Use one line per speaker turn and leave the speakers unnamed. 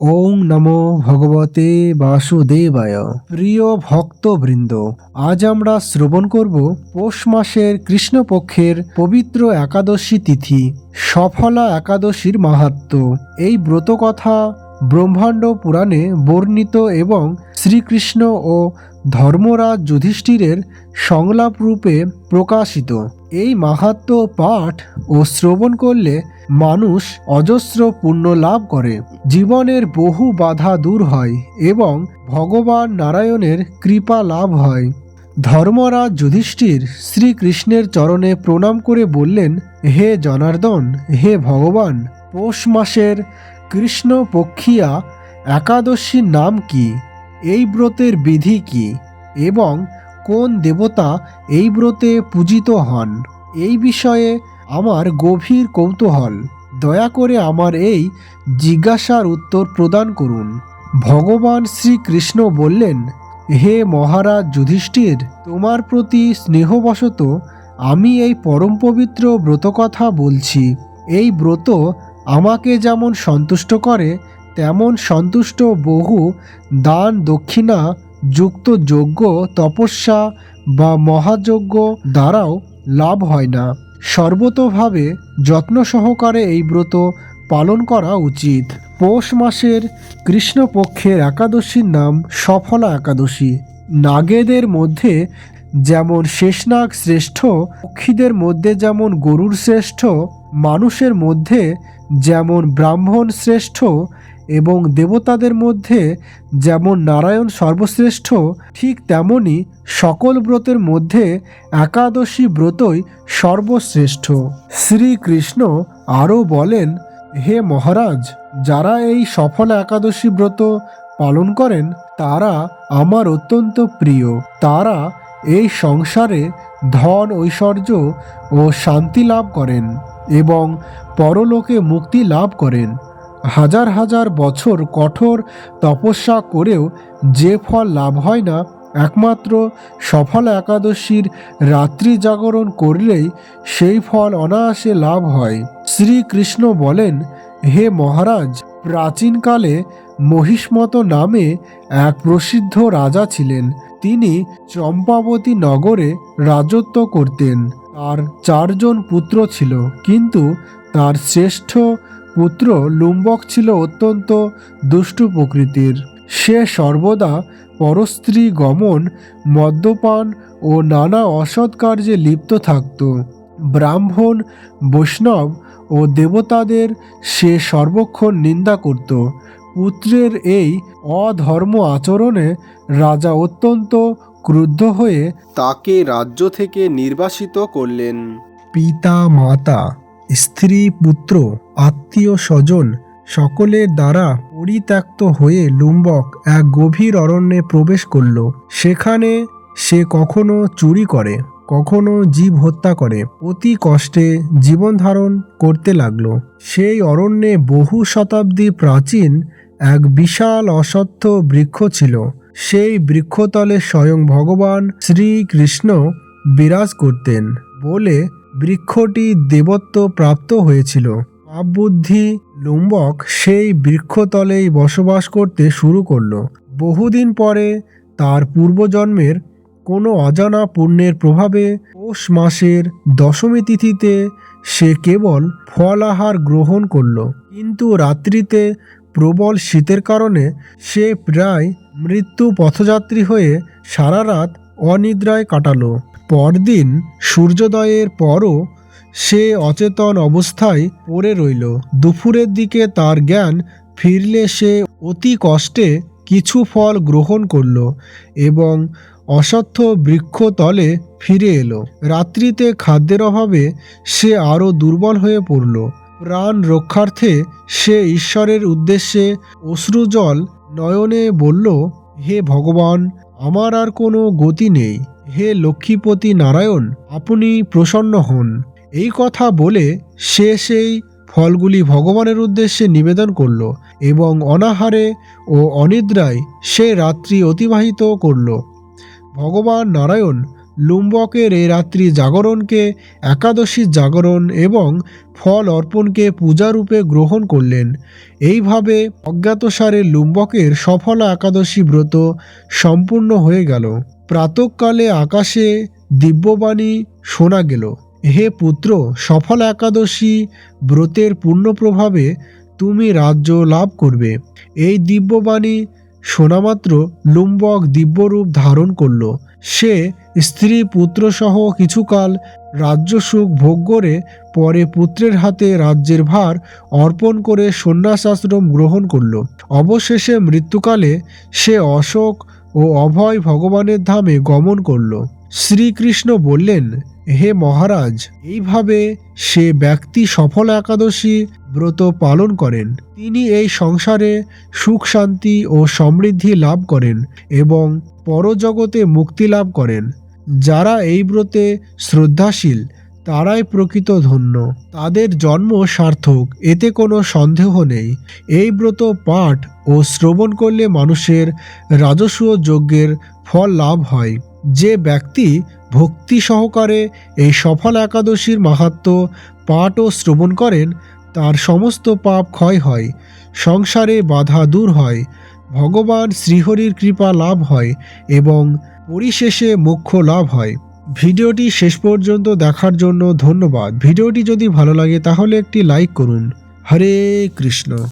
ওং নমো ভগবতে বাসুদেবায়। প্রিয় ভক্তবৃন্দ, আজ আমরা শ্রবণ করব পৌষ মাসের কৃষ্ণপক্ষের পবিত্র একাদশী তিথি, সফলা একাদশীর মাহাত্ম। এই ব্রত কথা ব্রহ্মাণ্ড পুরাণে বর্ণিত এবং শ্রীকৃষ্ণ ও ধর্মরাজ যুধিষ্ঠিরের সংলাপ রূপে প্রকাশিত। এই মাহাত্ম পাঠ ও শ্রবণ করলে মানুষ অজস্র পুণ্য লাভ করে। জীবনের বহু বাধা দূর হয় এবং ভগবান নারায়ণের কৃপা লাভ হয়। ধর্মরাজ যুধিষ্ঠির শ্রীকৃষ্ণের চরণে প্রণাম করে বললেন, হে জনার্দন, হে ভগবান, পৌষ মাসের কৃষ্ণপক্ষিয়া একাদশীর নাম কি? এই ব্রতের বিধি কি? এবং কোন দেবতা এই ব্রতে পূজিত হন? এই বিষয়ে আমার গভীর কৌতূহল। দয়া করে আমার এই জিজ্ঞাসার উত্তর প্রদান করুন। ভগবান শ্রীকৃষ্ণ বললেন, হে মহারাজ যুধিষ্ঠির, তোমার প্রতি স্নেহবশত আমি এই পরম পবিত্র ব্রতকথা বলছি। এই ব্রত আমাকে যেমন সন্তুষ্ট করে, তেমন সন্তুষ্ট বহু দান দক্ষিণা যুক্ত যজ্ঞ, তপস্যা বা মহাযজ্ঞ দ্বারাও লাভ হয় না। সর্বতোভাবে যত্ন সহকারে এই ব্রত পালন করা উচিত। পৌষ মাসের কৃষ্ণপক্ষের একাদশীর নাম সফলা একাদশী। নাগেদের মধ্যে যেমন শেষনাগ শ্রেষ্ঠ, পক্ষীদের মধ্যে যেমন গরুর শ্রেষ্ঠ, মানুষের মধ্যে যেমন ব্রাহ্মণ শ্রেষ্ঠ এবং দেবতাদের মধ্যে যেমন নারায়ণ সর্বশ্রেষ্ঠ, ঠিক তেমনি সকল ব্রতের মধ্যে একাদশী ব্রতই সর্বশ্রেষ্ঠ। শ্রীকৃষ্ণ আরও বলেন, হে মহারাজ, যারা এই সফল একাদশী ব্রত পালন করেন, তারা আমার অত্যন্ত প্রিয়। তারা এই সংসারে ধন, ঐশ্বর্য ও শান্তি লাভ করেন এবং পরলোকে মুক্তি লাভ করেন। হাজার হাজার বছর কঠোর তপস্যা করেও যে ফল লাভ হয় না, একমাত্র সফল একাদশীর রাত্রি জাগরণ করলেই সেই ফল অনায়াসে লাভ হয়। শ্রীকৃষ্ণ বলেন, হে মহারাজ, প্রাচীনকালে মহিষ্মত নামে এক প্রসিদ্ধ রাজা ছিলেন। তিনি চম্পাবতী নগরে রাজত্ব করতেন। তার চারজন পুত্র ছিল, কিন্তু তার শ্রেষ্ঠ পুত্র লুম্বক ছিল অত্যন্ত দুষ্টু প্রকৃতির। সে সর্বদা পরস্ত্রী গমন, মদ্যপান ও নানা অসৎ কার্যে লিপ্ত থাকত। ব্রাহ্মণ, বৈষ্ণব ও দেবতাদের সে সর্বক্ষণ নিন্দা করত। পুত্রের এই অধর্ম আচরণে রাজা অত্যন্ত ক্রুদ্ধ হয়ে
তাকে রাজ্য থেকে নির্বাসিত করলেন।
পিতা মাতা স্ত্রী পুত্র আত্মীয় স্বজন সকলের দ্বারা পরিত্যক্ত হয়ে লুম্বক এক গভীর অরণ্যে প্রবেশ করল। সেখানে সে কখনো চুরি করে কখনো জীব হত্যা করে। অতি কষ্টে জীবন ধারণ করতে লাগল। সেই অরণ্যে বহু শতাব্দী প্রাচীন এক বিশাল অসত্য বৃক্ষ ছিল। সেই বৃক্ষতলে স্বয়ং ভগবান শ্রীকৃষ্ণ বিরাজ করতেন বলে বৃক্ষটি দেবত্ব প্রাপ্ত হয়েছিল। পাপবুদ্ধি লুম্বক সেই বৃক্ষতলেই বসবাস করতে শুরু করল। বহুদিন পরে তার পূর্বজন্মের কোনো অজানা পুণ্যের প্রভাবে পৌষ মাসের দশমী তিথিতে সে কেবল ফল আহার গ্রহণ করল। কিন্তু রাত্রিতে প্রবল শীতের কারণে সে প্রায় মৃত্যু পথযাত্রী হয়ে সারা রাত অনিদ্রায় কাটালো। পরদিন সূর্যোদয়ের পরও সে অচেতন অবস্থায় পড়ে রইল। দুপুরের দিকে তার জ্ঞান ফিরলে সে অতি কষ্টে কিছু ফল গ্রহণ করল এবং অসত্য বৃক্ষতলে ফিরে এলো। রাত্রিতে খাদ্যের অভাবে সে আরও দুর্বল হয়ে পড়ল। প্রাণ রক্ষার্থে সে ঈশ্বরের উদ্দেশ্যে অশ্রুজল নয়নে বলল, হে ভগবান, আমার আর কোনো গতি নেই। হে লক্ষ্মীপতি নারায়ণ, আপনি প্রসন্ন হন। এই কথা বলে সে সেই ফলগুলি ভগবানের উদ্দেশ্যে নিবেদন করল এবং অনাহারে ও অনিদ্রায় সে রাত্রি অতিবাহিত করল। ভগবান নারায়ণ লুম্বকের এই রাত্রি জাগরণকে, একাদশী জাগরণ এবং ফল অর্পণকে পূজারূপে গ্রহণ করলেন। এইভাবে অজ্ঞাতসারে লুম্বকের সফলা একাদশী ব্রত সম্পূর্ণ হয়ে গেল। প্রাতকালে আকাশে দিব্যবাণী শোনা গেল, হে পুত্র, সফল একাদশী ব্রতের পূর্ণ প্রভাবে তুমি রাজ্য লাভ করবে। এই দিব্যবাণী শোনামাত্র লুম্বক দিব্যরূপ ধারণ করল। সে স্ত্রী পুত্রসহ কিছুকাল রাজ্যসুখ ভোগ করে পরে পুত্রের হাতে রাজ্যের ভার অর্পণ করে সন্ন্যাস আশ্রম গ্রহণ করল। অবশেষে মৃত্যুকালে সে অশোক ও অভয় ভগবানের ধামে গমন করল। শ্রীকৃষ্ণ বললেন হে মহারাজ, এইভাবে সে ব্যক্তি সফল একাদশী ব্রত পালন করেন। তিনি এই সংসারে সুখ শান্তি ও সমৃদ্ধি লাভ করেন এবং পরজগতে মুক্তি লাভ করেন। যারা এই ব্রতে শ্রদ্ধাশীল, তারাই প্রকৃত ধন্য। তাদের জন্ম সার্থক, এতে কোনো সন্দেহ নেই। এই ব্রত পাঠ ও শ্রবণ করলে মানুষের রাজস্ব যজ্ঞের ফল লাভ হয়। যে ব্যক্তি ভক্তি সহকারে এই সফল একাদশীর মাহাত্ম্য পাঠ ও শ্রবণ করেন, তার সমস্ত পাপ ক্ষয় হয়, সংসারে বাধা দূর হয়, ভগবান শ্রীহরির কৃপা লাভ হয় এবং পরিশেষে মোক্ষ লাভ হয়। ভিডিওটি শেষ পর্যন্ত দেখার জন্য ধন্যবাদ। ভিডিওটি যদি ভালো লাগে তাহলে একটি লাইক করুন। হরে কৃষ্ণ।